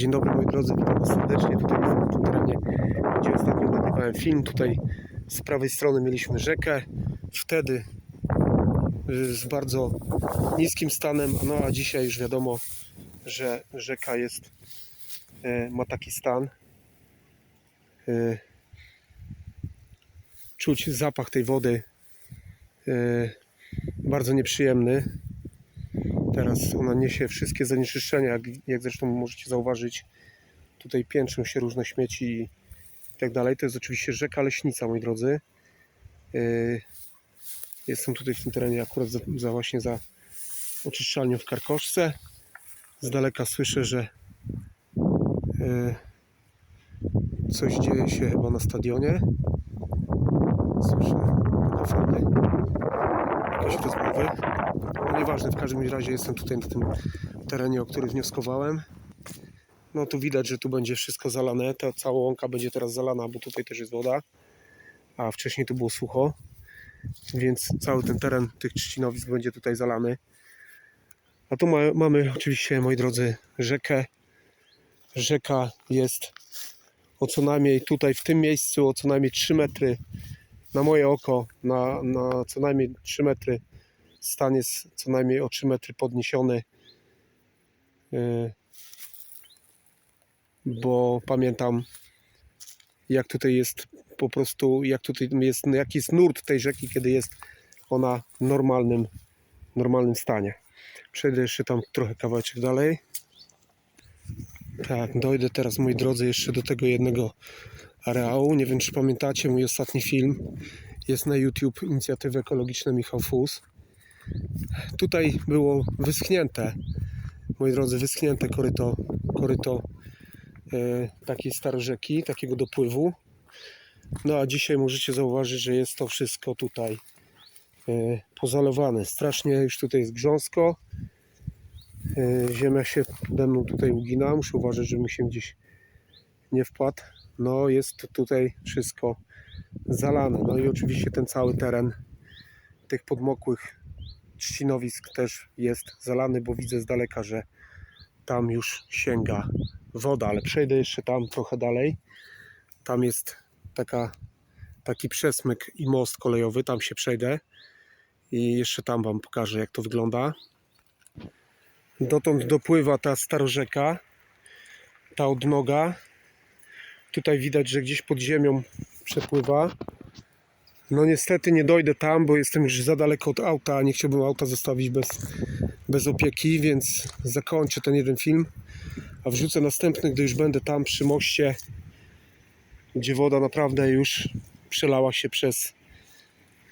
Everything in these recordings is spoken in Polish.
Dzień dobry moi drodzy, witam Was serdecznie. Tutaj jestem na tym terenie, gdzie ostatnio nagrywałem film. Tutaj z prawej strony mieliśmy rzekę. Wtedy y, z bardzo niskim stanem, no a dzisiaj już wiadomo, że rzeka jest, e, ma taki stan. E, Czuć zapach tej wody bardzo nieprzyjemny. Teraz ona niesie wszystkie zanieczyszczenia, jak, jak zresztą możecie zauważyć. Tutaj piętrzą się różne śmieci i tak dalej. To jest oczywiście rzeka Leśnica, moi drodzy. Yy, Jestem tutaj w tym terenie akurat za, za właśnie za oczyszczalnią w Karkoszce. Z daleka słyszę, że yy, coś dzieje się chyba na stadionie. Słyszę megafony, jakieś rozmowy. No nieważne, w każdym razie jestem tutaj na tym terenie, o którym wnioskowałem. No tu widać, że tu będzie wszystko zalane. Ta cała łąka będzie teraz zalana, bo tutaj też jest woda. A wcześniej tu było sucho. Więc cały ten teren tych trzcinowisk będzie tutaj zalany. A tu ma, mamy oczywiście, moi drodzy, rzekę. Rzeka jest o co najmniej tutaj w tym miejscu o co najmniej 3 metry na moje oko, na, na co najmniej 3 metry stan jest co najmniej o 3 metry podniesiony. Yy, Bo pamiętam, jak tutaj jest po prostu, jak tutaj jest, jaki jest nurt tej rzeki, kiedy jest ona w normalnym, normalnym stanie. Przejdę jeszcze tam trochę kawałeczek dalej. Tak, dojdę teraz, moi drodzy, jeszcze do tego jednego areału. Nie wiem, czy pamiętacie mój ostatni film. Jest na YouTube inicjatywy ekologiczne Michał Fus. Tutaj było wyschnięte, moi drodzy, wyschnięte koryto, koryto e, takiej starorzeki, takiego dopływu. No a dzisiaj możecie zauważyć, że jest to wszystko tutaj e, pozalowane. Strasznie już tutaj jest grząsko. E, ziemia się pode mną tutaj ugina. Muszę uważać, żebym się gdzieś nie wpadł. No jest tutaj wszystko zalane. No i oczywiście ten cały teren tych podmokłych trzcinowisk też jest zalany, bo widzę z daleka, że tam już sięga woda, ale przejdę jeszcze tam trochę dalej. Tam jest taka, taki przesmyk i most kolejowy, tam się przejdę i jeszcze tam Wam pokażę, jak to wygląda. Dotąd dopływa ta starorzeka, ta odnoga. Tutaj widać, że gdzieś pod ziemią przepływa. No niestety nie dojdę tam, bo jestem już za daleko od auta, nie chciałbym auta zostawić bez, bez opieki, więc zakończę ten jeden film, a wrzucę następny, gdy już będę tam przy moście, gdzie woda naprawdę już przelała się przez,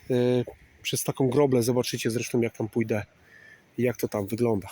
yy, przez taką groblę. Zobaczycie zresztą jak tam pójdę i jak to tam wygląda.